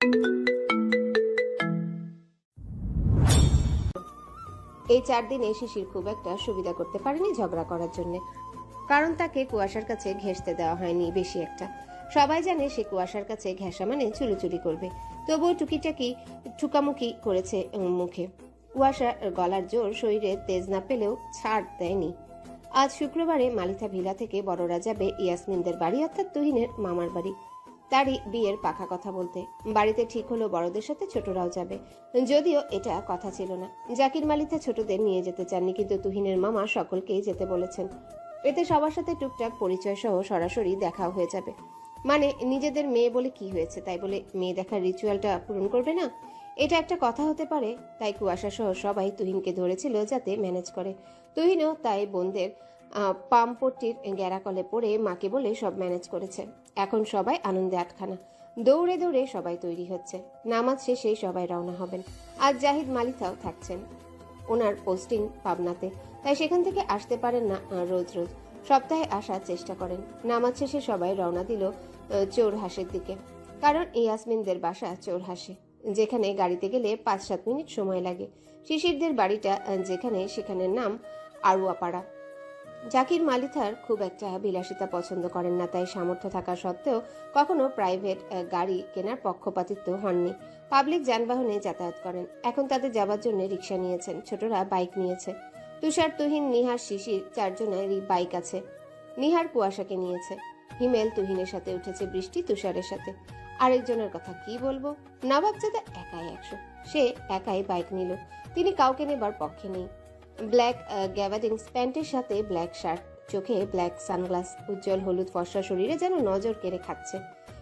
এই চার দিনে শিশির খুব একটা সুবিধা করতে পারেনি ঝগড়া করার জন্য। কারণ তাকে কুয়াশার কাছে ঘেঁষতে দেওয়া হয়নি বেশি একটা। সবাই জানে সে কুয়াশার কাছে ঘেঁষা মানে চুলোচুরি করবে। তবুও টুকিটাকি, ঠুকামুকি করেছে মুখে। কুয়াশা গলার জোর শরীরে তেজ না পেলেও ছাড় দেয়নি। আজ শুক্রবারে মালিথা ভিলা থেকে বড়রা যাবে ইয়াসমিনদের বাড়ি, অর্থাৎ তুহিনের মামার বাড়ি। তারই বিয়ের পাখা কথা বলতে। বাড়িতে ঠিক হলো বড়দের সাথে ছোটরাও যাবে। যদিও এটা কথা ছিল না। জাকির মালিথা ছোটদের নিয়ে যেতে চাননি, কিন্তু তুহিনের মামা সকলকেই যেতে বলেছেন। এতে সবার সাথে টুকটাক পরিচয় সহ সরাসরি দেখাও হয়ে যাবে। মানে নিজেদের মেয়ে বলে কি হয়েছে, তাই বলে মেয়ে দেখার রিচুয়ালটা পূরণ করবে না? এটা একটা কথা হতে পারে, তাই কুয়াশা সহ সবাই তুহিনকে ধরেছিল যাতে ম্যানেজ করে। তুহিনও তাই বোনদের আহ, পামপট্টির গ্যারাকলে পড়ে মাকে বলে সব ম্যানেজ করেছে। এখন সবাই আনন্দে আটখানা। দৌড়ে দৌড়ে সবাই তৈরি হচ্ছে। নামাজ শেষে সবাই রওনা হবেন। আজ জাহিদ মালিথাও থাকছেন ওনার পোস্টিং পাবনাতে। তাই সেখান থেকে আসতে পারেন না রোজ রোজ। সপ্তাহে আসার চেষ্টা করেন। নামাজ শেষে সবাই রওনা দিল চৌরহাসের দিকে। কারণ ইয়াসমিনদের বাসা চৌরহাসে যেখানে গাড়িতে গেলে পাঁচ সাত মিনিট সময় লাগে। শিশিরদের বাড়িটা যেখানে সেখানের নাম আড়ুয়াপাড়া জাকির মালিথার খুব একটা বিলাসিতা পছন্দ করেন না, তাই সামর্থ্য থাকা সত্ত্বেও কখনো প্রাইভেট গাড়ি কেনার পক্ষপাতিত্ব হননি। পাবলিক যানবাহনে যাতায়াত করেন। এখন তাদের যাবার জন্য রিক্সা নিয়েছেন। ছোটরা বাইক নিয়েছে। তুষার, তুহিন, নিহার, শিশির চারজনেরই বাইক আছে। নিহার কুয়াশাকে নিয়েছে। হিমেল তুহিনের সাথে উঠেছে বৃষ্টি, তুষারের সাথে। আরেকজনের কথা কি বলব? নবাব নবাবজাদা একাই একশো। সে একাই বাইক নিল। তিনি কাউকে নেবার পক্ষে নেই। ব্ল্যাক গ্যাভারিংস প্যান্টের সাথে ব্ল্যাক শার্ট, চোখে ব্ল্যাক সানগ্লাস, উজ্জ্বল হলুদ ফর্সা শরীরে যেন নজর কেড়ে খাচ্ছে।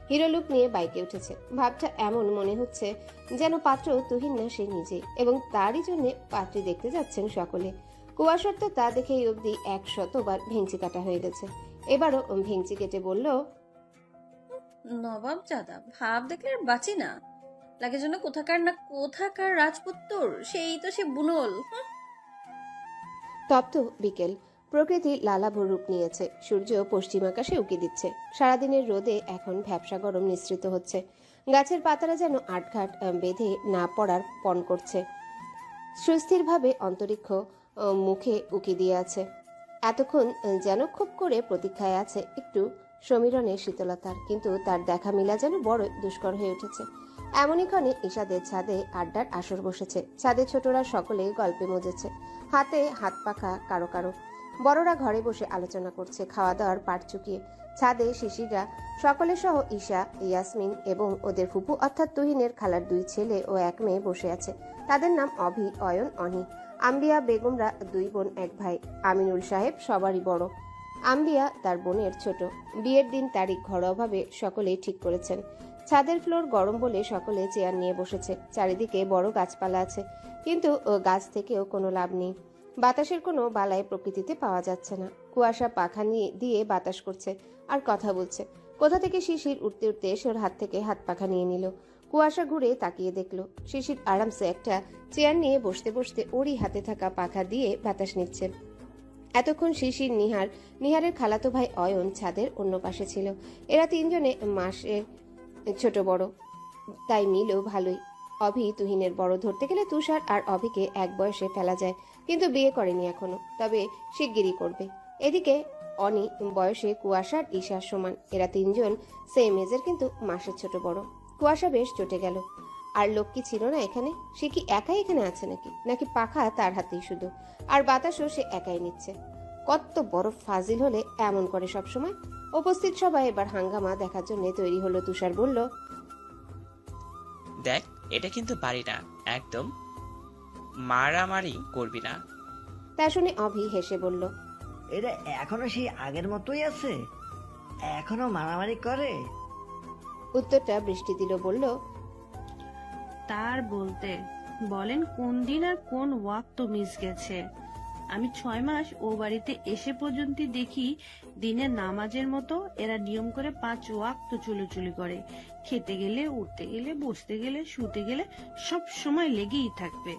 হিরো লুক নিয়ে বাইকে উঠেছে। ভাবটা এমন মনে হচ্ছে যেন পাত্র তুহিন না, সে নিজে এবং তারই জন্য পাত্রী দেখতে যাচ্ছেন সকলে। কুয়াশার তো তা দেখেই অবধি এক শতবার ভেঞ্চি কাটা হয়ে গেছে। এবারও ভেঞ্চি কেটে বলল, নবাব জাদা ভাব দেখলে আর বাঁচি না। লাগে যেন কোথাকার না কোথাকার রাজপুত্তর, সেই তো সে বুনল। হুঁ। তপ্ত বিকেল। প্রকৃতি লালাভ রূপ নিয়েছে। সূর্য পশ্চিম আকাশে উকি দিচ্ছে। সারাদিনের রোদে এখন ভ্যাবসা গরম নিঃসৃত হচ্ছে। গাছের পাতারা যেন আটঘাট বেঁধে না পড়ার পণ করছে। সুস্থিরভাবে অন্তরিক্ষ মুখে উকি দিয়ে আছে। এতক্ষণ যেন খুব করে প্রতীক্ষায় আছে একটু সমীরণের শীতলতার কিন্তু তার দেখা মিলা যেন বড় দুষ্কর হয়ে উঠেছে। এমনই ক্ষণে ঈশাদের ছাদে আড্ডার আসর বসেছে। ছাদে ছোটরা সকলে গল্পে মজেছে। হাতে হাত পাখা কারও কারও। বড়রা ঘরে বসে আলোচনা করছে, খাওয়া দাওয়ার পাট চুকিয়ে। ছাদে শিশিরা সকলে সহ ঈশা, ইয়াসমিন এবং ওদের ফুপু অর্থাৎ তুহিনের খালার দুই ছেলে ও এক মেয়ে বসে আছে। তাদের নাম অভি, অয়ন অনি আম্বিয়া বেগমরা দুই বোন, এক ভাই। আমিনুল সাহেব সবারই বড়। আম্বিয়া তার বোনের ছোট। বিয়ের দিন তারিখ ঘরোয়াভাবে সকলেই ঠিক করেছেন। ছাদের ফ্লোর গরম বলে সকলে চেয়ার নিয়ে বসেছে। চারিদিকে বড় গাছপালা আছে, কিন্তু গাছ থেকেও কোনো লাভ নেই। বাতাসের কোনো বালাই প্রকৃতিতে পাওয়া যাচ্ছে না। কুয়াশা পাখা নিয়ে, দিয়ে বাতাস করছে আর কথা বলছে। কোথা থেকে শিশির উঠতে উঠতে এসে ওর হাত থেকে হাত পাখা নিয়ে নিল। কুয়াশা ঘুরে তাকিয়ে দেখল, শিশির আরামসে একটা চেয়ার নিয়ে বসতে বসতে ওরই হাতে থাকা পাখা দিয়ে বাতাস নিচ্ছে। এতক্ষণ শিশির, নিহার, নিহারের খালাতো ভাই অয়ন ছাদের অন্য পাশে ছিল। এরা তিনজনে মাসের ছোট বড়। তাই মিলও ভালোই। অভি তুহিনের বড় ধরতে গেলে তুষার আর অভিকে এক বয়সে ফেলা যায়, কিন্তু বিয়ে করেনি এখনও, তবে শিগগিরই করবে। এদিকে অনি বয়সে কুয়াশার ঈশার সমান, এরা তিনজন সেম এজের কিন্তু মাসের ছোট বড়। কুয়াশা বেশ চটে গেল। আর লোক কি ছিল না এখানে? সে কি একাই এখানে আছে নাকি? নাকি পাখা তার হাতেই শুধু? আর বাতাসও সে একাই নিচ্ছে। কত বড় ফাজিল হলে এমন করে সব সময় উপস্থিত সবাই এবার হাঙ্গামা দেখার জন্য তৈরি হলো তুষার বলল দেখ এটা কিন্তু বাড়ি না একদম মারামারি করবি না। তা শুনে অভি হেসে বলল এটা এখনও সেই আগের মতোই আছে? এখনও মারামারি করে? উত্তরটা বৃষ্টি দিল বলল তার বলতে বলেন কোন দিন আর কোন ওয়াক্ত মিস গেছে। আমি ছয় মাস ও বাড়িতে এসে পর্যন্ত দেখি দিনের নামাজের মতো এরা নিয়ম করে পাঁচ ওয়াক্ত চুলোচুলি করে। খেতে গেলে, উঠতে গেলে, বসতে গেলে, শুতে গেলে সব সময় লেগেই থাকবে।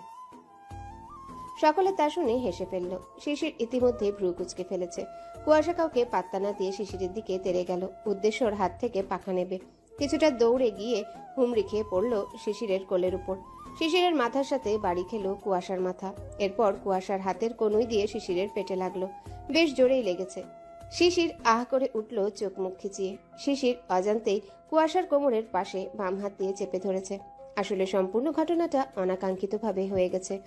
সকলে তা শুনে হেসে ফেলল। শিশির ইতিমধ্যে ভ্রু কুচকে ফেলেছে। কুয়াশা কাউকে পাত্তা না দিয়ে শিশিরের দিকে তেড়ে গেল। উদ্দেশ্য ওর হাত থেকে পাখা নেবে। কিছুটা দৌড়ে গিয়ে হুমড়ি খেয়ে পড়ল শিশিরের কোলের উপর। শিশিরের মাথার সাথে বাড়ি খেলো কুয়াশার মাথা। এরপর কুয়াশার হাতের কনুই দিয়ে শিশিরের পেটে লাগল। বেশ জোরেই লেগেছে। শিশির আহ করে উঠল চোখ মুখ খিচিয়ে। শিশির অজান্তেই কুয়াশার কোমরের পাশে বাম হাত দিয়ে চেপে ধরেছে। আসলে সম্পূর্ণ ঘটনাটা অনাকাঙ্ক্ষিতভাবে হয়ে গেছে।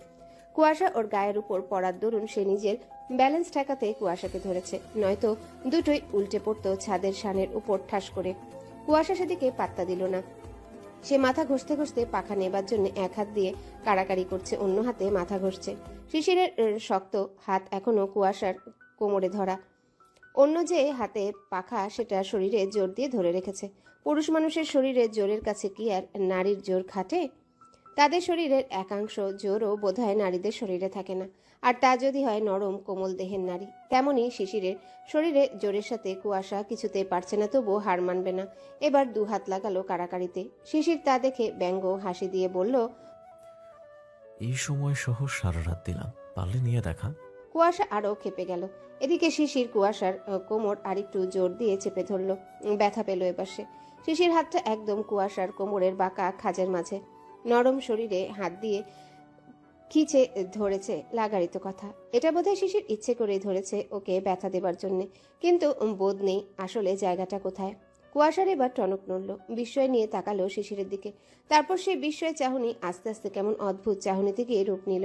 কুয়াশা ওর গায়ের উপর পড়ার দরুন সে নিজের ব্যালেন্স ঠেকাতে কুয়াশাকে ধরেছে। নয়তো দুটোই উল্টে পড়তো ছাদের শানের উপর ঠাস করে। কুয়াশা সেদিকে পাত্তা দিল না। সে মাথা ঘষতে ঘষতে পাখা নেবার জন্য এক হাত দিয়ে কাড়াকাড়ি করছে, অন্য হাতে মাথা ঘষছে। শিশিরের শক্ত হাত এখনও কুয়াশার কোমরে ধরা। অন্য যে হাতে পাখা, সেটা শরীরে জোর দিয়ে ধরে রেখেছে। পুরুষ মানুষের শরীরে জোরের কাছে কি আর নারীর জোর খাটে? তাদের শরীরের একাংশ জোরও বোধহয় নারীদের শরীরে থাকে না। আর তা যদি হয় নরম কোমল দেহের নারী তেমনি শিশিরের। শরীরে জোরের সাথে কুয়াশা কিছুতেই পারছে না তবুও হার মানবে না। এবার দু হাত লাগালো কারাকারিতে। শিশির তা দেখে ব্যঙ্গ হাসি দিয়ে বলল এই সময় সহ সারা রাত দিলাম পারলে নিয়ে দেখা। কুয়াশা আরও খেপে গেল। এদিকে শিশির কুয়াশার কোমর আরেকটু জোর দিয়ে চেপে ধরল। ব্যথা পেল এপাশে শিশির হাতটা একদম কুয়াশার কোমরের বাঁকা খাজের মাঝে। নরম শরীরে হাত দিয়ে খিচে ধরেছে লাগারিত কথা। এটা বোধহয় শিশির ইচ্ছে করে ধরেছে ওকে ব্যথা দেবার জন্যে। কিন্তু বোধ নেই আসলে জায়গাটা কোথায়। কুয়াশার এবার টনক নড়ল। বিস্ময় নিয়ে তাকালো শিশিরের দিকে। তারপর সেই বিস্ময় চাহনি আস্তে আস্তে কেমন অদ্ভুত চাহনিতে গিয়ে রূপ নিল।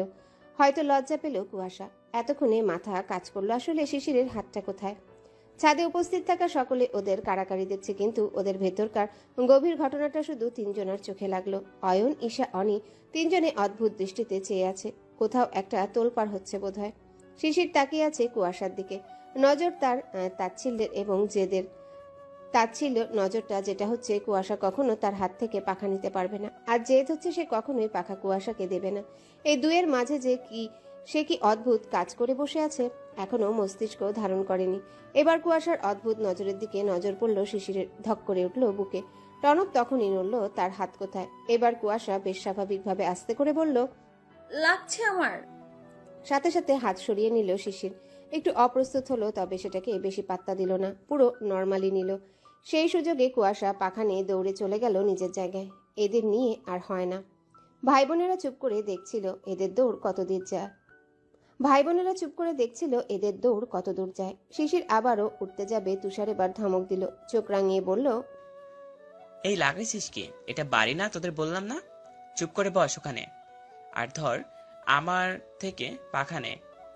হয়তো লজ্জা পেল কুয়াশা। এতক্ষণে মাথা কাজ করল। আসলে শিশিরের হাতটা কোথায়? ছাদে উপস্থিত থাকা সকলে ওদের কারাকারি দেখছে, কিন্তু ওদের ভেতরকার গভীর ঘটনাটা শুধু তিনজনের চোখে লাগল। অয়ন, ঈশা, অনি তিনজনে অদ্ভুত দৃষ্টিতে চেয়ে আছে। কোথাও একটা তোলপাড় হচ্ছে বোধহয়। শিশির তাকিয়ে আছে কুয়াশার দিকে। নজর তার তাচ্ছিল্যের এবং জেদের। তাচ্ছিল্য নজরটা যেটা হচ্ছে কুয়াশা কখনো তার হাত থেকে পাখা নিতে পারবে না। আর জেদ হচ্ছে সে কখনোই পাখা কুয়াশাকে দেবে না। এই দুয়ের মাঝে যে কি সে কি অদ্ভুত কাজ করে বসে আছে? এখনও মস্তিষ্ক ধারণ করেনি। এবার কুয়াশার অদ্ভুত নজরের দিকে নজর পড়ল শিশিরের ধক করে উঠল বুকে। টনক তখনই নড়ল তার হাত কোথায়? এবার কুয়াশা বেশ স্বাভাবিকভাবে আস্তে করে বলল লাগছে আমার। সাথে সাথে হাত সরিয়ে নিল শিশির। একটু অপ্রস্তুত হলো তবে সেটাকে বেশি পাত্তা দিল না পুরো নর্মালি নিল। সেই সুযোগে কুয়াশা পাখা নিয়ে দৌড়ে চলে গেল নিজের জায়গায়। এদের নিয়ে আর হয় না। ভাই বোনেরা চুপ করে দেখছিল এদের দৌড় কত দূর যায়। ভাই বোনেরা চুপ করে দেখছিল এদের দৌড় কত দূর যায়। শিশির আবারও উঠতে যাবে তুষার এবার ধমক দিল। চোখ রাঙিয়ে বলল এই লাগাইছিস কি? এটা বাড়ি না? তোদের বললাম না? চুপ করে বস ওখানে। আর ধর আমার থেকে পাখানে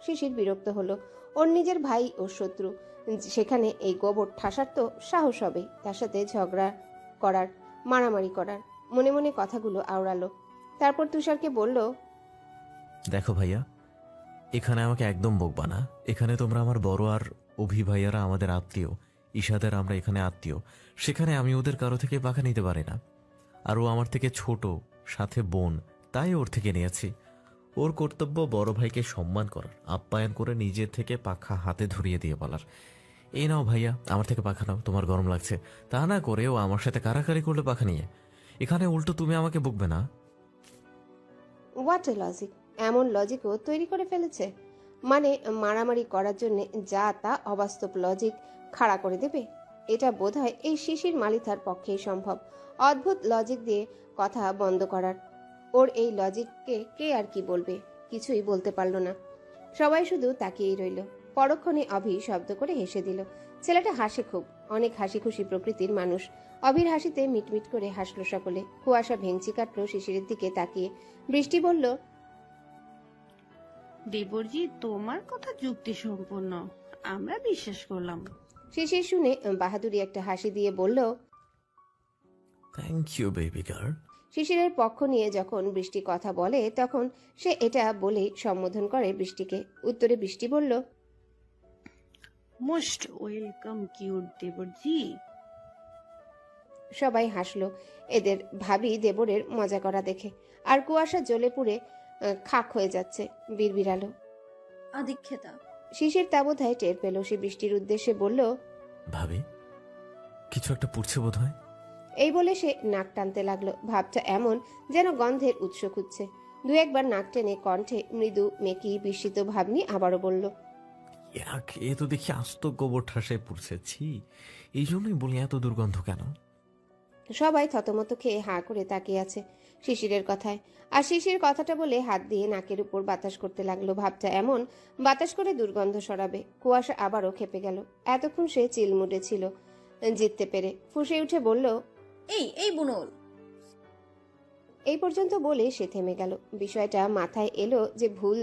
শিশির বিরক্ত হলো। ওর নিজের ভাই ও শত্রু। সেখানে এই গোবর ঠাসার তো সাহস হবে তার সাথে ঝগড়া করার মারামারি করার। মনে মনে কথাগুলো আওড়ালো। তারপর তুষারকে বলল দেখো ভাইয়া এখানে আমাকে একদম বকবা না। এখানে তোমরা আমার বড় আর অভি ভাইয়ারা আমাদের আত্মীয়, ঈশাদের আমরা এখানে আত্মীয়। সেখানে আমি ওদের কারও থেকে পাখা নিতে পারি না। আর ও আমার থেকে ছোট, সাথে বোন, তাই ওর থেকে নিয়েছি। ওর কর্তব্য বড় ভাইকে সম্মান করার, আপ্যায়ন করে নিজের থেকে পাখা হাতে ধরিয়ে দিয়ে বলার। এই নাও ভাইয়া, আমার থেকে পাখা নাও, তোমার গরম লাগছে। তা না করে ও আমার সাথে কারাকারি করলে পাখা নিয়ে। এখানে উল্টো তুমি আমাকে বকবে না। হোয়াট এ লজিক এমন লজিকও তৈরি করে ফেলেছে। মানে মারামারি করার জন্য যা তা অবাস্তব লজিক খাড়া করে দেবে। এটা বোধহয় এই শিশির মালিথার পক্ষেই সম্ভব। অদ্ভুত লজিক দিয়ে কথা বন্ধ করার। ওর এই লজিককে কে আর কি বলবে? কিছুই বলতে পারল না। সবাই শুধু তাকিয়েই রইল। পরক্ষণে অভি শব্দ করে হেসে দিল, ছেলেটা হাসে খুব। অনেক হাসি খুশি প্রকৃতির মানুষ। অভির হাসিতে মিটমিট করে হাসলো সকলে। কুয়াশা ভেঙচি কাটলো শিশিরের দিকে তাকিয়ে। বৃষ্টি বলল দেবরজি তোমার কথা যুক্তি সম্পন্ন। আমরা বিশ্বাস করলাম। শিশির শুনে বাহাদুরি একটা হাসি দিয়ে বলল থ্যাংক ইউ বেবি গার্ল শিশিরের পক্ষ নিয়ে যখন বৃষ্টি কথা বলে তখন সে এটা বলেই সম্বোধন করে বৃষ্টিকে। উত্তরে বৃষ্টি বলল মোস্ট ওয়েলকাম কিউট দেবরজি সবাই হাসলো। এদের ভাবি দেবরের মজা করা দেখে। আর কুয়াশা জ্বলে পুড়ে খাক হয়ে যাচ্ছে বিড়বিড়ালো। আদিক্ষেতা। শিশির তা বোধহয় টের পেল সে বৃষ্টির উদ্দেশ্যে বলল ভাবি কিছু একটা পড়ছে বোধ হয় এই বলে সে নাক টানতে লাগল। ভাবটা এমন যেন গন্ধের উৎস খুঁজছে। দু একবার নাক টেনে কণ্ঠে মৃদু মেকি বিস্মিত ভাব নিয়ে আবারও বলল ইয়াক এ তো দেখি আস্ত গোবর ঠাসায় পড়ছে। ছি এই জন্যই বলি এত দুর্গন্ধ কেন? সবাই থতমত খেয়ে হাঁ করে তাকিয়ে আছে। শিশিরের কথায়। আর শিশির কথাটা বলে হাত দিয়ে নাকের উপর বাতাস করতে লাগল। ভাবটা এমন বাতাস করে দুর্গন্ধ সরাবে। কুয়াশা আবারও খেপে গেল। এতক্ষণ সে চিলমুডে ছিল। জিততে পেরে ফুসে উঠে বলল এই এই বুনুল। এই পর্যন্ত বলে সে থেমে গেল। বিষয়টা মাথায় এলো যে ভুল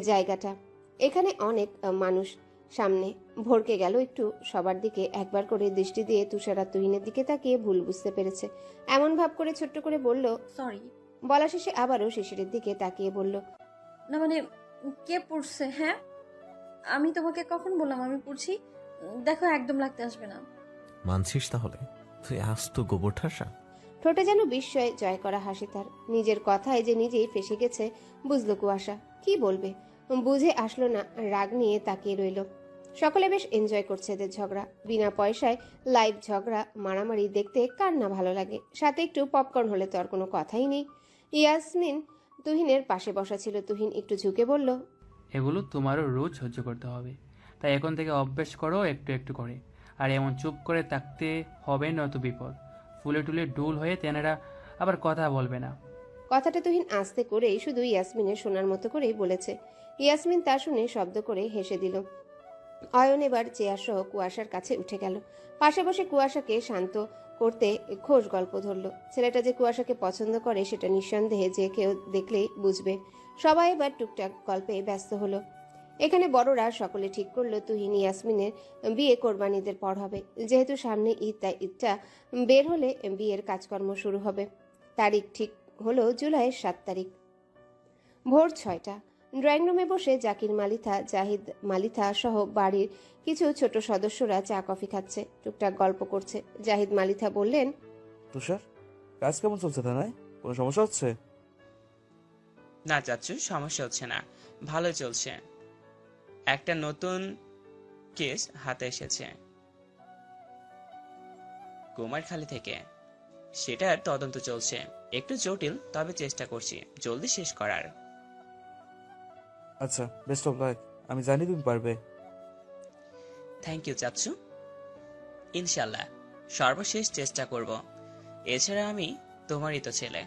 জায়গাটা। এখানে অনেক মানুষ সামনে ভরকে গেল একটু। সবার দিকে একবার করে দৃষ্টি দিয়ে তুষারা তুহিনের দিকে তাকিয়ে ভুল বুঝতে পেরেছে। এমন ভাব করে ছোট্ট করে বলল সরি বলা শেষে আবারও শিশিরের দিকে তাকিয়ে বলল না মানে কে পড়ছে হ্যাঁ? আমি তোমাকে কখন বললাম আমি পড়ছি? দেখো একদম লাগতে আসবে না। মানছিস তাহলে? তুই আস্ত গোবর ঠাসা। ঠোঁটে যেন বিস্ময়ে জয় করা হাসি তার। নিজের কথায় যে নিজেই ফেসে গেছে বুঝলো কুয়াশা। কি বলবে? বুঝে আসলো না রাগ নিয়ে তাকিয়ে রইল। সকলে বেশ এনজয় করছে এদের ঝগড়া। বিনা পয়সায় লাইভ ঝগড়া মারামারি দেখতে কার না ভালো লাগে। সাথে একটু পপকর্ন হলে তো আর কোনো কথাই নেই। ইয়াসমিন তুহিনের পাশে বসা ছিল। তুহিন একটু ঝুঁকে বলল এগুলো তোমারও রোজ সহ্য করতে হবে। তাই এখন থেকে অভ্যেস করো একটু একটু করে। আর এমন চুপ করে থাকতে হবে নয়তো বিপদ। ফুলে টুলে ডুল হয়ে তেনারা আবার কথা বলবে না। কথাটা তুহিন আস্তে করেই শুধু ইয়াসমিনের শোনার মতো করেই বলেছে। ইয়াসমিন তা শুনে শব্দ করে হেসে দিল অয়ন এবার চেয়ার সহ কুয়াশার কাছে উঠে গেল। পাশে বসে কুয়াশাকে শান্ত করতে খোশ গল্প ধরল। ছেলেটা যে কুয়াশাকে পছন্দ করে সেটা নিঃসন্দেহে যে কেউ দেখলেই বুঝবে। সবাই এবার টুকটাক গল্পে ব্যস্ত হলো। এখানে বড়রা সকলে ঠিক করল তুহিন ইয়াসমিনের বিয়ে কোরবানিদের পর হবে। যেহেতু সামনে ঈদ, তাই ঈদটা বের হলে বিয়ের কাজকর্ম শুরু হবে। তারিখ ঠিক হলো জুলাইয়ের সাত তারিখ। ভোর ছয়টা। ড্রয়িং রুমে বসে জাকির মালিথা জাহিদ মালিথা সহ বাড়ির কিছু ছোট সদস্যরা চা কফি খাচ্ছে টুকটাক গল্প করছে। জাহিদ মালিথা বললেন তুষার কাজ কেমন চলছে থানায়? কোনো সমস্যা হচ্ছে? না চাচ্ছু সমস্যা হচ্ছে না। ভালো চলছে। একটা নতুন কেস হাতে এসেছে। কুমারখালী থেকে। সেটার তদন্ত চলছে। একটু জটিল তবে চেষ্টা করছি। জলদি শেষ করার। আচ্ছা বেস্ট অফ লাক আমি জানি তুমি পারবে। থ্যাংক ইউ চাচ্ছু ইনশাল্লাহ সর্বশেষ চেষ্টা করব। এছাড়া আমি তোমারই তো ছেলে।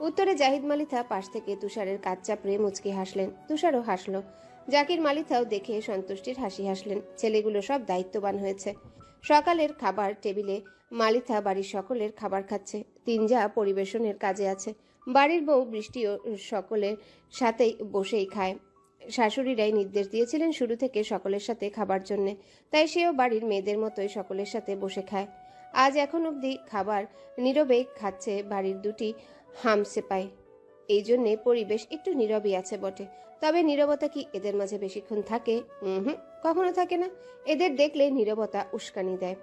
উত্তরে জাহিদ মালিথা পাশ থেকে তুষারের কাজ চাপড়ে মুচকি হাসলেন। তুষারও হাসলো। জাকির মালিথাও দেখে সন্তুষ্টির হাসি হাসলেন। ছেলেগুলো সব দায়িত্ববান হয়েছে। সকালের খাবার টেবিলে মালিথা বাড়ির সকলের খাবার খাচ্ছে। তিনজা পরিবেশনের কাজে আছে। বাড়ির বউ বৃষ্টিও সকলের সাথেই বসেই খায়। শাশুড়িরাই নির্দেশ দিয়েছিলেন শুরু থেকে সকলের সাথে খাবার জন্যে, তাই সেও বাড়ির মেয়েদের মতোই সকলের সাথে বসে খায়। আজ এখন অবধি খাবার নীরবে খাচ্ছে বাড়ির দুটি হামসেপাই এই জন্যে পরিবেশ একটু নীরবই আছে বটে। তবে নীরবতা কি এদের মাঝে বেশিক্ষণ থাকে? হুম, কখনো থাকে না। এদের দেখলে নীরবতা উস্কানি দেয়।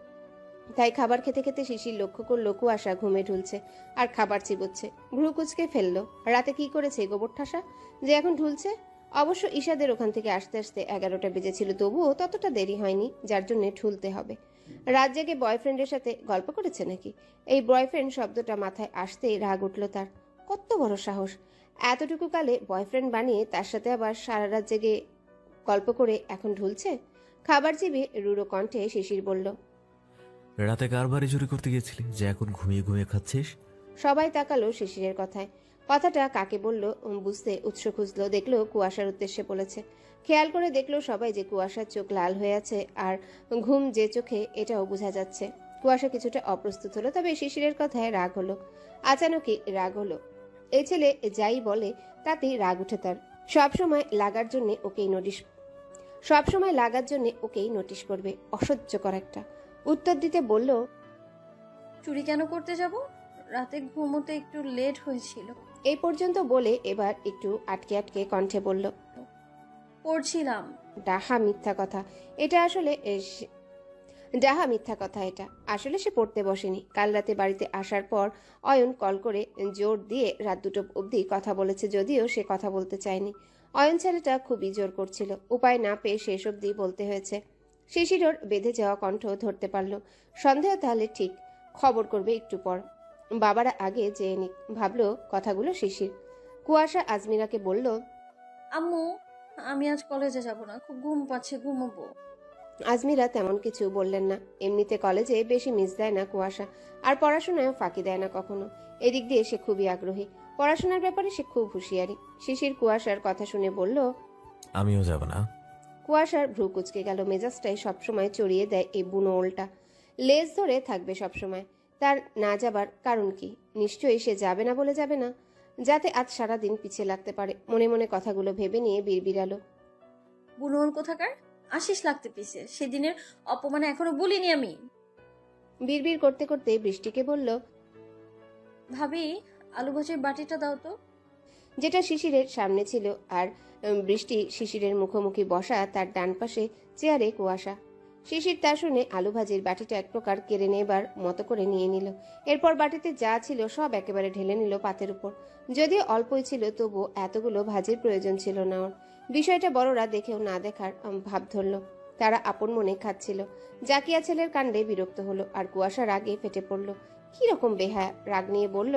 তাই খাবার খেতে খেতে শিশির লক্ষ্য করল, কুয়াশা ঘুমে ঢুলছে আর খাবার চিবোচ্ছে। ভ্রু কুচকে ফেলল। রাতে কি করেছে গোবর ঠাসা? যে এখন ঢুলছে? অবশ্য ঈশাদের ওখান থেকে আসতে আসতে এগারোটা বেজেছিল, তবুও ততটা দেরি হয়নি, যার জন্য ঠুলতে হবে। রাত জেগে বয়ফ্রেন্ডের সাথে গল্প করেছে নাকি? এই বয়ফ্রেন্ড শব্দটা মাথায় আসতেই রাগ উঠল তার। কত বড় সাহস। এতটুকু কালে বয়ফ্রেন্ড বানিয়ে তার সাথে আবার সারা রাত জেগে গল্প করে এখন ঢুলছে? খাবার চিবিয়ে রুড়ো কণ্ঠে শিশির বলল রাতে কার বাড়ি চুরি করতে গেছিলি যে এখন ঘুমিয়ে ঘুমিয়ে খাচ্ছিস? সবাই তাকালো শিশিরের কথায়। কথাটা কাকে বলল বুঝতে উৎস খুঁজলো, দেখল কুয়াশার উদ্দেশ্যে বলেছে। খেয়াল করে দেখল সবাই যে কুয়াশার চোখ লাল হয়ে আছে আর ঘুম যে চোখে, এটাও বোঝা যাচ্ছে। কুয়াশা কিছুটা অপ্রস্তুত হলো, তবে শিশিরের কথায় রাগ হলো। আচানকই রাগ হলো। এই ছেলে যাই বলে, তাতেই রাগ উঠে তার। সবসময় লাগার জন্য ওকেই নোটিশ সবসময় লাগার জন্য ওকেই নোটিশ করবে। অসহ্যকর একটা। উত্তর দিতে বলল চুরি কেন করতে যাব? রাতে ঘুমোতে একটু লেট হয়েছিল। এই পর্যন্ত বলে এবার একটু আটকে আটকে কণ্ঠে বলল পড়ছিলাম। ডাহা মিথ্যা কথা। এটা আসলে এ, সে- ডাহা মিথ্যা কথা এটা। আসলে সে পড়তে বসেনি। কাল রাতে বাড়িতে আসার পর অয়ন কল করে জোর দিয়ে রাত দুটো অবধি কথা বলেছে যদিও সে কথা বলতে চায়নি। অয়ন ছেলেটা খুবই জোর করছিল। উপায় না পেয়ে শেষ অবধি বলতে হয়েছে শিশিরোর বেঁধে যাওয়া কণ্ঠ ধরতে পারল। সন্দেহ তাহলে ঠিক খবর করবে একটু পর। বাবারা আগে যেয়ে নিক ভাবলো কথাগুলো শিশির। কুয়াশা আজমিরাকে বলল আম্মু আমি আজ কলেজে যাব না খুব ঘুম পাচ্ছে ঘুমোবো। আজমিরা তেমন কিছু বললেন না। এমনিতে কলেজে বেশি মিস দেয় না কুয়াশা আর পড়াশোনায়ও ফাঁকি দেয় না কখনো। এদিক দিয়ে সে খুবই আগ্রহী। পড়াশোনার ব্যাপারে সে খুব হুঁশিয়ারি। শিশির কুয়াশার কথা শুনে বলল আমিও যাব না। কুয়াশার ভ্রু কুচকে গেল মেজাজটাই সবসময় চড়িয়ে দেয় এই বুনো ওলটা। লেজ ধরে থাকবে সবসময়। তার না যাবার কারণ কি? নিশ্চয়ই সে যাবে না বলে যাবে না। যাতে আজ সারা দিন পিছিয়ে লাগতে পারে। মনে মনে কথাগুলো ভেবে নিয়ে বিড়বিড়ালো বুনোল কোথাকার? আশিস লাগতে পিছে। সেদিনের অপমানে এখনও বলিনি আমি। বিড়বিড় করতে করতে বৃষ্টিকে বলল ভাবি আলু ভাজির বাটিটা দাও তো। যেটা শিশিরের সামনে ছিল আর বৃষ্টি শিশিরের মুখোমুখি বসা তার ডান পাশে চেয়ারে কুয়াশা। শিশির তা শুনে আলু ভাজির বাটিটা এক প্রকার কেড়ে নেবার মতো করে নিয়ে নিল। এরপর বাটিতে যা ছিল সব একেবারে ঢেলে নিল পাতের উপর। যদিও অল্পই ছিল, তবু এতগুলো ভাজির প্রয়োজন ছিল না ওর। বিষয়টা বড়রা দেখেও না দেখার ভাব ধরল। তারা আপন মনে খাচ্ছিল। জাকিয়া ছেলের কাণ্ডে বিরক্ত হলো আর কুয়াশা রাগে ফেটে পড়ল। কি রকম বেহায়া? রাগ নিয়ে বলল,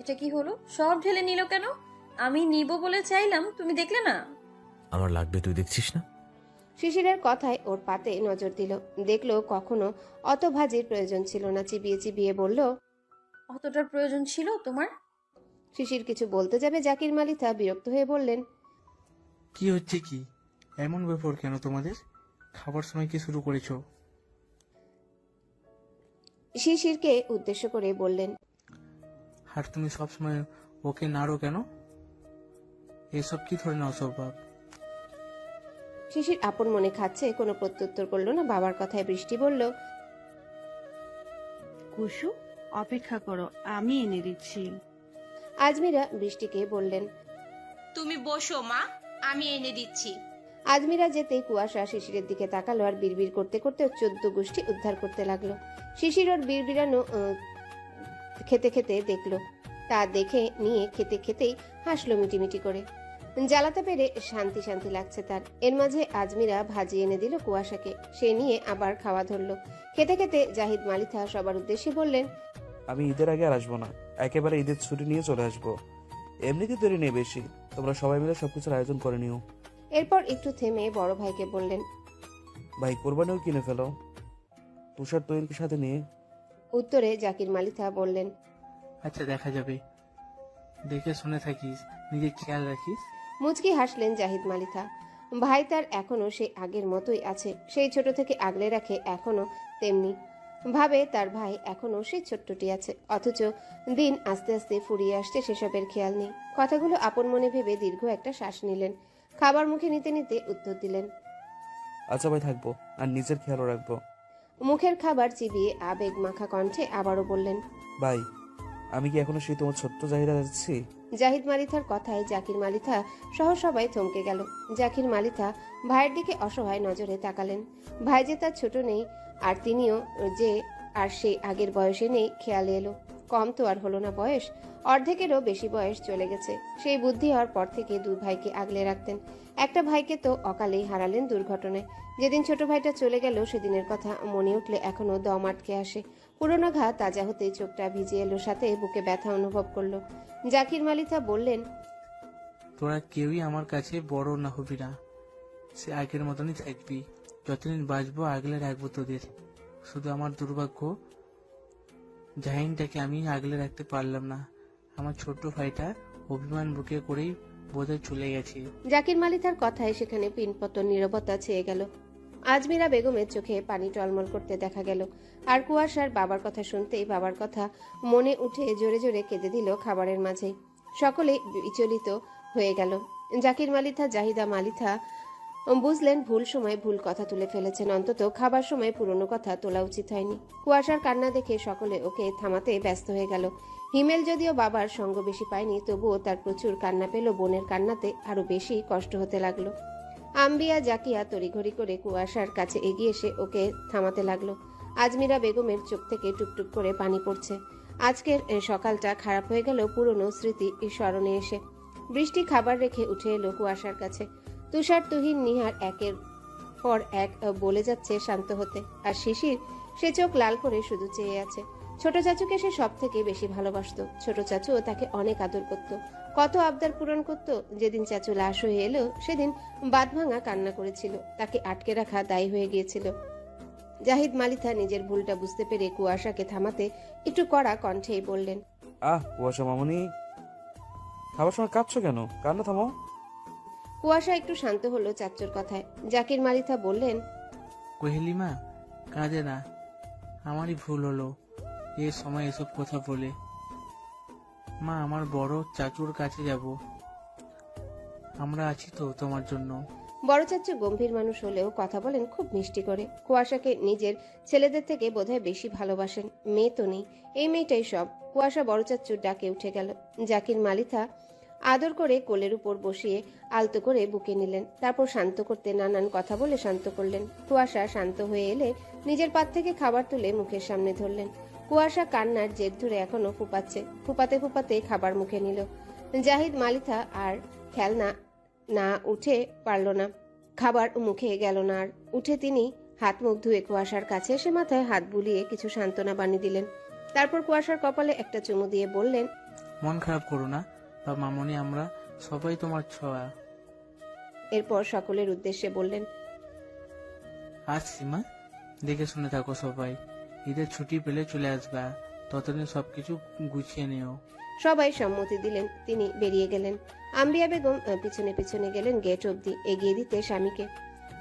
এটা কি হলো? সব ঢেলে নিল কেন? আমি নিব বলে চাইলাম তুমি দেখলে না? আমার লাগবে তুই দেখছিস না? শিশিরের কথায় ওর পাতে নজর দিল। দেখল কখনো অত ভাজির প্রয়োজন ছিল না চিবিয়ে চিবিয়ে বলল অতটার প্রয়োজন ছিল তোমার? শিশির কিছু বলতে যাবে জাকির মালিতা বিরক্ত হয়ে বললেন কি হচ্ছে কি? এমন ব্যাপার কেন তোমাদের? খাবার সময় কি শুরু করেছ? শিশিরকে উদ্দেশ্য করে বললেন আর তুমি সবসময় ওকে নাড়ো কেন? এসব কি ধরনের অস্বভাব শিশির আপন মনে খাচ্ছে কোনো প্রত্যুত্তর করল না বাবার কথায় বৃষ্টি বলল কুসু অপেক্ষা করো আমি এনে দিচ্ছি। আজমিরা বৃষ্টিকে বললেন তুমি বসো মা আমি এনে দিচ্ছি। আজমিরা যেতেই কুয়াশা শিশিরের দিকে তাকালো আর বিড়বিড় করতে করতে চোদ্দ গোষ্ঠী উদ্ধার করতে লাগল। শিশির ওর বিড়বিড়ানো খেতে খেতে দেখল। তা দেখে নিয়ে খেতে খেতেই হাসলো মিটিমিটি করে। জ্বালাতে পেরে শান্তি শান্তি লাগছে তার। এর মাঝে আজমিরা ভাজি এনে দিল কুয়াশাকে। সে নিয়ে আবার খাওয়া ধরলো। খেতে খেতে জাহিদ মালিথা সবার উদ্দেশ্যে বললেন আমি ঈদের আগে আর আসব না। একেবারে ঈদের ছুটি নিয়ে চলে আসব। এমনিতে দেরি নেই বেশি। তোমরা সবাই মিলে সবকিছুর আয়োজন করে নিও। এরপর একটু থেমে বড় ভাইকে বললেন ভাই কোরবানিও কিনে ফেলো। তুষার তৈরিকে সাথে নিয়ে। উত্তরে জাকির মালিথা বললেন আচ্ছা দেখা যাবে। দেখে শুনে থাকিস। নিজে খেয়াল রাখিস। মুচকি হাসলেন জাহিদ মালিকা। ভাই তার এখনও সেই আগের মতোই আছে সেই ছোট থেকে আগলে রাখে এখনও তেমনি। ভাবে তার ভাই এখনও সেই ছোট্টটি আছে অথচ দিন আস্তে আস্তে ফুরিয়ে আসছে সেসবের খেয়াল নেই। কথাগুলো আপন মনে ভেবে দীর্ঘ একটা শ্বাস নিলেন। খাবার মুখে নিতে নিতে উত্তর দিলেন আচ্ছা ভাই থাকব। আর নিজের খেয়ালও রাখব। মুখের খাবার চিবিয়ে আবেগ মাখা কণ্ঠে আবারও বললেন ভাই আমি কি এখনও সেই তোমার ছোট্ট চাহিদা যাচ্ছি জাহিদ মালিথার কথায় জাকির মালিথা সহ সবাই থমকে গেল। জাকির মালিথা ভাইয়ের দিকে অসহায় নজরে তাকালেন। ভাই যে তার ছোট নেই, আর তিনিও যে আর সেই আগের বয়সে নেই খেয়ালে এলো। কম তো আর হলো না বয়স, অর্ধেকেরও বেশি বয়স চলে গেছে। সেই বুদ্ধি হওয়ার পর থেকে দুই ভাইকে আগলে রাখতেন। একটা ভাইকে তো অকালেই হারালেন দুর্ঘটনায়। যেদিন ছোট ভাইটা চলে গেল, সেদিনের কথা মনে উঠলে এখনও দম আটকে আসে। পুরোনো ঘা তাজা হতেই চোখটা ভিজে এলো সাথে বুকে ব্যথা অনুভব করল। জাকির মালিথা বললেন তোরা কেউই আমার কাছে বড় না হবি না। সে আগের মতনই থাকবি। যতদিন বাঁচবো আগলে রাখব তোদের। শুধু আমার দুর্ভাগ্য জাহিনটাকে আমি আগলে রাখতে পারলাম না। আমার ছোট্ট ভাইটা অভিমান বুকে করেই বোধহয় চলে গেছে। জাকির মালিথার কথায় সেখানে পিনপতন নীরবতা ছেয়ে গেল। আজমিরা বেগমের চোখে পানি টলমল করতে দেখা গেল। আর কুয়াশার বাবার কথা শুনতেই বাবার কথা মনে উঠে জোরে জোরে কেঁদে দিল খাবারের মাঝে। সকলেই বিচলিত হয়ে গেল। জাকির মালিথা, জাহিদা মালিথা বুঝলেন ভুল সময় ভুল কথা তুলে ফেলেছেন। অন্তত খাবার সময় পুরনো কথা তোলা উচিত হয়নি। কুয়াশার কান্না দেখে সকলে ওকে থামাতে ব্যস্ত হয়ে গেল। হিমেল যদিও বাবার সঙ্গ বেশি পায়নি, তবুও তার প্রচুর কান্না পেল। বোনের কান্নাতে আরও বেশি কষ্ট হতে লাগল। আম্বিয়া জাকিয়া তড়িঘড়ি করে কুয়াশার কাছে এগিয়ে এসে ওকে থামাতে লাগল। আজমিরা বেগমের চোখ থেকে টুকটুক করে পানি পড়ছে। আজকের সকালটা খারাপ হয়ে গেল পুরনো স্মৃতি স্মরণে এসে। বৃষ্টি খাবার রেখে উঠে এলো কুয়াশার কাছে। তুষার তুহিন নিহার একের পর এক বলে যাচ্ছে শান্ত হতে। আর শিশির, সে চোখ লাল করে শুধু চেয়ে আছে। ছোট চাচুকে সে সব থেকে বেশি ভালোবাসতো। ছোট চাচুও তাকে অনেক আদর করত। কত আবদার পূরণ করত? যেদিন চাচু লাশ হয়ে এলো সেদিন বাদ ভাঙা কান্না করেছিল। তাকে আটকে রাখা দায়ী হয়ে গিয়েছিল। জাহিদ মালিথা নিজের ভুলটা বুঝতে পেরে কুয়াশাকে থামাতে একটু কড়া কণ্ঠেই বললেন আহ কুয়াশা মামনি খাবার সময় কাঁদছো কেন? কান্না থামো কুয়াশা একটু শান্ত হলো চাচ্চুর কথায়। জাকির মালিথা বললেন কোহেলিমা কাঁদে না। আমারই ভুল হলো। এ সময় এসব কথা বলে। মা, আমার বড় চাচুর কাছে যাব। আমরা আছি তো তোমার জন্য। বড় চাচ্চু গম্ভীর মানুষ হলেও কথা বলেন খুব মিষ্টি করে। কুয়াশাকে নিজের ছেলেদের থেকে বোধহয় বেশি ভালোবাসেন। মেয়ে তো নেই। এই মেয়েটাই সব। কুয়াশা বড় চাচ্চুর ডাকে উঠে গেল। জাকির মালিথা আদর করে কোলের উপর বসিয়ে আলতো করে বুকে নিলেন। তারপর শান্ত করতে নানান কথা বলে শান্ত করলেন। কুয়াশা শান্ত হয়ে এলে নিজের পাত থেকে খাবার তুলে মুখের সামনে ধরলেন। কুয়াশা কান্নার জেদ ধরে এখনও ফুপাচ্ছে। ফুপাতে ফুপাতে খাবার মুখে নিল। জাহিদ মালিথা আর খেলনা না উঠে পারল না। খাবার মুখে গেল না আর। উঠে তিনি হাত মুখ ধুয়ে কুয়াশার কাছে এসে মাথায় হাত বুলিয়ে কিছু সান্ত্বনা বানিয়ে দিলেন। তারপর কুয়াশার কপালে একটা চুমু দিয়ে বললেন মন খারাপ করো না বা মামনি আমরা সবাই তোমার ছোঁয়া। এরপর সকলের উদ্দেশ্যে বললেন আজ সীমা দেখে শুনে থাকো সবাই। ঈদের ছুটি পেলে চলে আসবা। ততদিন সবকিছু গুছিয়ে নিও। সবাই সম্মতি দিলেন, তিনি বেরিয়ে গেলেন। আম্বিয়া বেগম পিছনে পিছনে গেলেন গেট অবধি, এগিয়ে দিতে স্বামীকে।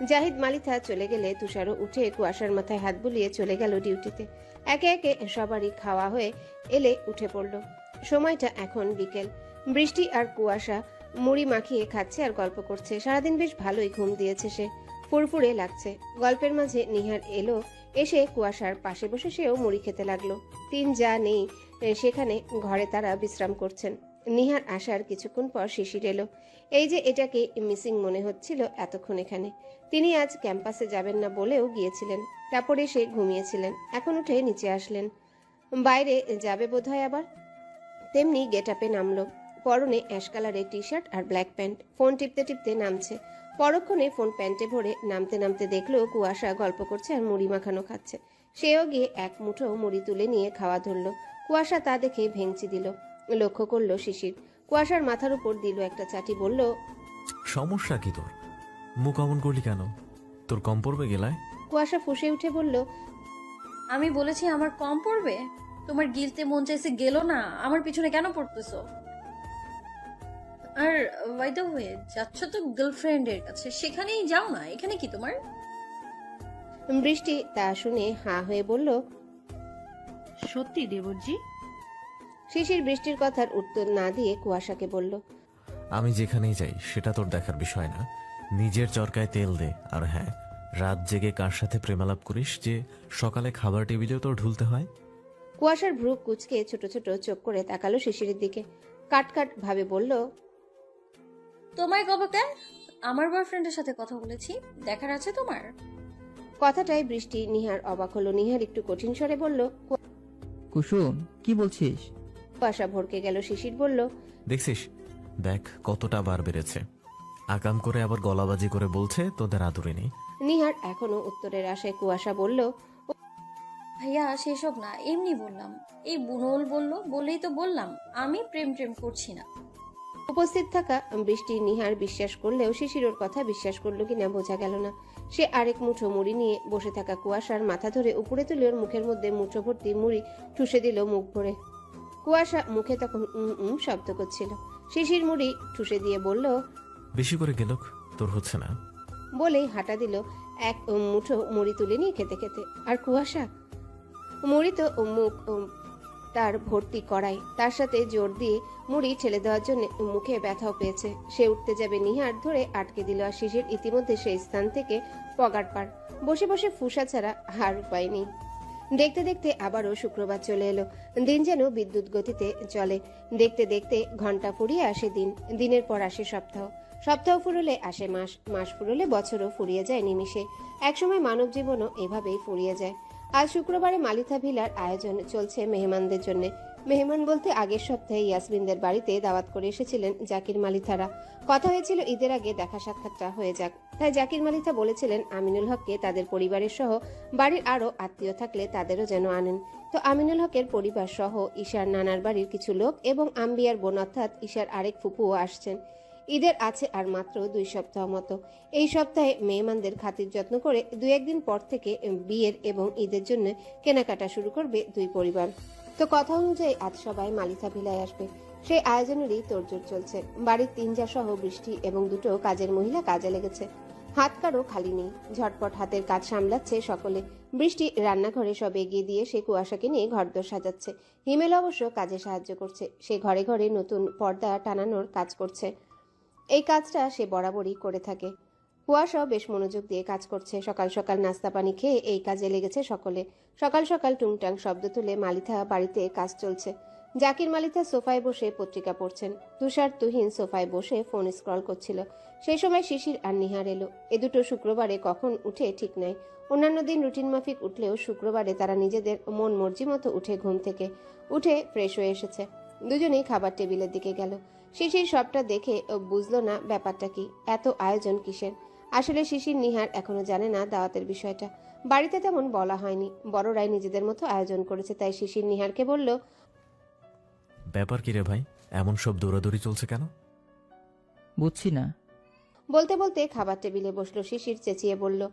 জাহিদ মালিথা চলে গেলে তুষারও উঠে কুয়াশার মাথায় হাত বুলিয়ে চলে গেল ডিউটিতে। একে একে সবারই খাওয়া হয়ে এলে উঠে পড়ল। সময়টা এখন বিকেল। বৃষ্টি আর কুয়াশা, মুড়ি মাখিয়ে খাচ্ছে আর গল্প করছে। সারাদিন বেশ ভালোই ঘুম দিয়েছে সে। ফুরফুরে লাগছে। গল্পের মাঝে নিহার এলো এসে কুয়াশার পাশে বসে সেও মুড়ি খেতে লাগল। তিন যা নেই সেখানে ঘরে তারা বিশ্রাম করছেন। নিহার আসার কিছুক্ষণ পর শিশির এলো। এই যে এটাকে মিসিং মনে হচ্ছিল এতক্ষণ এখানে? তিনি আজ ক্যাম্পাসে যাবেন না বলেও গিয়েছিলেন। তারপরে সে ঘুমিয়েছিলেন। এখন উঠে নিচে আসলেন। বাইরে যাবে বোধহয় আবার? তেমনি গেট আপে নামলো। পরনে অ্যাশ কালারের টি শার্ট আর ব্ল্যাক প্যান্ট। ফোন টিপতে টিপতে নামছে। পরক্ষণে ফোন প্যান্টে ভরে নামতে নামতে দেখল কুয়াশা গল্প করছে আর মুড়ি মাখানো খাচ্ছে। সেও গিয়ে এক মুঠো মুড়ি তুলে নিয়ে খাওয়া ধরলো। কুয়াশা তা দেখে ভেঙচি দিল। লক্ষ্য করল শিশির। কুয়াশার মাথার উপর দিল একটা চাটি বলল সমস্যা কি তোর? মুখ অমন করলি কেন? তোর কম পড়বে গেলায়? কুয়াশা ফুসে উঠে বলল আমি বলেছি আমার কম পড়বে? তোমার গিলতে মন চাইছে গেল না আমার পিছনে কেন পড়তেছো? আর বাই দ্য ওয়ে যাচ্ছ তো গার্লফ্রেন্ডের কাছে সেখানেই যাও না এখানে কি তোমার? বৃষ্টি তা শুনে হাঁ হয়ে বলল সত্যি দেবরজি? শিশির বৃষ্টির কথার উত্তর না দিয়ে কুয়াশাকে বলল আমি যেখানেই যাই সেটা তোর দেখার বিষয় না। নিজের চরকায় তেল দে আর হ্যাঁ রাত জেগে কার সাথে প্রেমালাপ করিস যে সকালে খাবার টেবিলেও তোর ঢুলতে হয়? কুয়াশার ভ্রু কুচকে ছোট ছোট চোখ করে তাকালো শিশিরের দিকে। কাট কাট ভাবে বলল তোমায় কবকে আমার বয়ফ্রেন্ডের সাথে কথা বলেছি দেখার আছে তোমার? কথাটাই বৃষ্টি নিহার অবাক হলো। নিহার একটু কঠিন স্বরে বলল কুসুম কি বলছিস? কুয়াশা ভরকে গেল। শিশির বলল দেখছিস দেখ কতটা বার বেড়েছে। আকাম করে আবার গলাবাজি করে বলছে তোদের আদরে নেই। নিহার এখনও উত্তরের আশায় কুয়াশা বলল ভাইয়া সেসব না এমনি বললাম। এই বুনল বলল বলেই তো বললাম আমি প্রেম প্রেম করছি না। উপস্থিত থাকা বৃষ্টি নিহার বিশ্বাস করলেও শিশির ওর কথা বিশ্বাস করল কিনা বোঝা গেল না। সে আরেক মুঠো মুড়ি নিয়ে বসে থাকা কুয়াশার মাথা ধরে উপরে তুলে ওর মুখের মধ্যে মুঠো ভর্তি মুড়ি ঠুসে দিল মুখ ভরে। কুয়াশা মুখে তখন উম উম শব্দ করছিল। শিশির মুড়ি ঠুসে দিয়ে বলল বেশি করে গেলক তোর হচ্ছে না। বলেই হাঁটা দিল এক মুঠো মুড়ি তুলে নিয়ে খেতে খেতে। আর কুয়াশা মুড়ি তো মুখ তার ভর্তি করায়। তার সাথে জোর দিয়ে মুড়ি ঠেলে দেওয়ার জন্য মুখে ব্যথাও পেয়েছে। সে উঠতে যাবে নিহার ধরে আটকে দিল আর শিশির ইতিমধ্যে সেই স্থান থেকে পগার পার বসে বসে ফুসা ছাড়া আর উপায় নেই দেখতে দেখতে আবারও শুক্রবার চলে এলো। দিন যেন বিদ্যুৎ গতিতে চলে। দেখতে দেখতে ঘণ্টা ফুরিয়ে আসে দিন। দিনের পর আসে সপ্তাহ। সপ্তাহ ফুরলে আসে মাস। মাস ফুরলে বছরও ফুরিয়ে যায় নিমিষে। একসময় মানব জীবনও এভাবেই ফুরিয়ে যায়। আজ শুক্রবারে মালিথা ভিলার আয়োজন চলছে মেহমানদের জন্য। মেহমান বলতে আগের সপ্তাহে ইয়াসমিনদের বাড়িতে দাওয়াত করে এসেছিলেন জাকির মালিথারা। কথা হয়েছিল ঈদের আগে দেখা সাক্ষাৎটা হয়ে যাক। তাই জাকির মালিথা বলেছিলেন, আমিনুল হককে তাদের পরিবারের সহ বাড়ির আরও আত্মীয় থাকলে তাদেরও যেন আনেন। তো আমিনুল হকের পরিবার সহ ঈশার নানার বাড়ির কিছু লোক এবং আম্বিয়ার বোন অর্থাৎ ঈশার আরেক ফুপুও আসছেন। ঈদের আছে আর মাত্র দুই সপ্তাহ মতো। এই সপ্তাহে মেহমানদের খাতির যত্ন করে দুই একদিন পর থেকে বিয়ের এবং ঈদের জন্য কেনাকাটা শুরু করবে দুই পরিবার। তো কথা অনুযায়ী আজ সবাই মালিথা ভিলায় আসবে। সেই আয়োজনেরই তোড়জোড় চলছে। বাড়ির তিনজা সহ বৃষ্টি এবং দুটো কাজের মহিলা কাজে লেগেছে। হাত কারও খালি নেই। ঝটপট হাতের কাজ সামলাচ্ছে সকলে। বৃষ্টি রান্নাঘরে সব এগিয়ে দিয়ে সে কুয়াশাকে নিয়ে ঘর ঘরদোর সাজাচ্ছে। হিমেল অবশ্য কাজে সাহায্য করছে। সে ঘরে ঘরে নতুন পর্দা টানানোর কাজ করছে। এই কাজটা সে বরাবরই করে থাকে। কুয়াশাও বেশ মনোযোগ দিয়ে কাজ করছে। সকাল সকাল নাস্তা পানি খেয়ে এই কাজে লেগেছে সকলে। সকাল সকাল টুংটাং শব্দ তুলে মালিথা বাড়িতে কাজ চলছে। জাকির মালিথা সোফায় বসে পত্রিকা পড়ছেন। তুষার তুহিন সোফায় বসে ফোন স্ক্রল করছিল। সেই সময় শিশির আর নিহার এলো। এ দুটো শুক্রবারে কখন উঠে ঠিক নাই। অন্যান্য দিন রুটিন মাফিক উঠলেও শুক্রবারে তারা নিজেদের মন মর্জি মতো উঠে ঘুম থেকে। উঠে ফ্রেশ হয়ে এসেছে। দুজনেই খাবার টেবিলের দিকে গেল। শিশির সবটা দেখে ও বুঝলো না ব্যাপারটা কি এত আয়োজন কিসের? আসলে শিশির নিহার এখনও জানে না দাওয়াতের বিষয়টা। বাড়িতে তেমন বলা হয়নি। বড়রাই নিজেদের মতো আয়োজন করেছে তাই শিশির নিহারকে বলল ব্যাপার কি রে ভাই? এমন সব দৌড়াদৌড়ি চলছে কেন? বুঝছি না। বলতে বলতে খাবার টেবিলে বসল শিশির চেঁচিয়ে বলল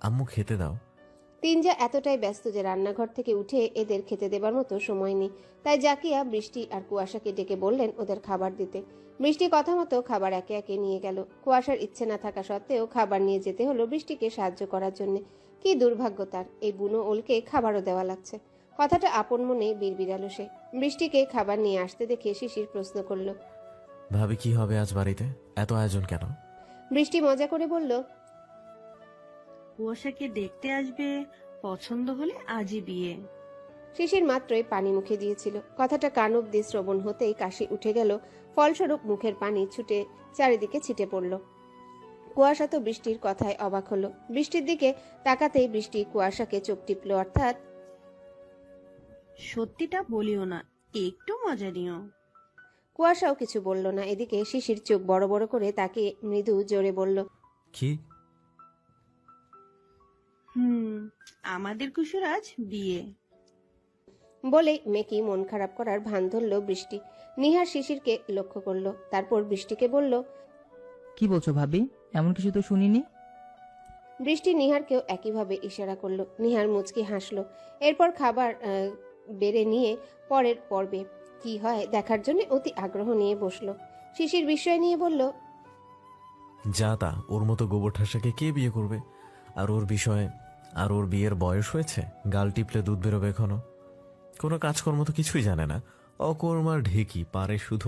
আম্মু খেতে দাও। তিনজা এতটাই ব্যস্ত যে রান্নাঘর থেকে উঠে এদের খেতে দেবার মতো সময় নেই। তাই জাকিয়া বৃষ্টি আর কুয়াশাকে ডেকে বললেন ওদের খাবার দিতে। বৃষ্টি কথা মতো খাবার একে একে নিয়ে গেল। কুয়াশার ইচ্ছে না থাকা সত্ত্বেও খাবার নিয়ে যেতে হলো বৃষ্টিকে সাহায্য করার জন্য। কি দুর্ভাগ্য তার এই বুনো ওলকে খাবারও দেওয়া লাগছে। কথাটা আপন মনে বিড়বিড়ালো সে। বৃষ্টিকে খাবার নিয়ে আসতে দেখে শিশির প্রশ্ন করল ভাবি কি হবে আজ বাড়িতে? এত আয়োজন কেন? বৃষ্টি মজা করে বলল কুয়াশাকে দেখতে আসবে পছন্দ হলে আজই বিয়ে। শিশির মাত্রই পানি মুখে দিয়েছিল। কথাটা কান অব্দি শ্রবণ হতেই কাশি উঠে গেল। ফলস্বরূপ মুখের পানি ছুটে চারিদিকে ছিটে পড়ল। কুয়াশা তো বৃষ্টির কথায় অবাক হলো। বৃষ্টির দিকে তাকাতেই বৃষ্টি কুয়াশাকে চোখ টিপল অর্থাৎ সত্যিটা বলিও না একটু মজা নিও। কুয়াশাও কিছু বলল না। এদিকে শিশির চোখ বড় বড় করে তাকে মৃদু জোরে বলল কি? হুম আমাদের কুশুর আজ বিয়ে। বলেই মেকি মন খারাপ করার ভান ধরল বৃষ্টি। নিহার শিশিরকে লক্ষ্য করল তারপর বৃষ্টিকে বলল কি বলছো ভাবি? এমন কিছু তো শুনিনি। বৃষ্টি নিহারকেও একইভাবে ইশারা করল। নিহার মুচকি হাসলো। এরপর খাবার আহ, বেড়ে নিয়ে পরের পর্বে কি হয় দেখার জন্য অতি আগ্রহ নিয়ে বসল। শিশির বিস্ময় নিয়ে বলল যা তা ওর মতো গোবর ঠাসাকে কে বিয়ে করবে? আর ওর বিষয়ে আর ওর বিয়ের বয়স হয়েছে? গাল টিপলে দুধ বেরোবে এখনও? কোনো কাজকর্ম তো কিছুই জানে না। অকর্মার ঢেকি, পারে শুধু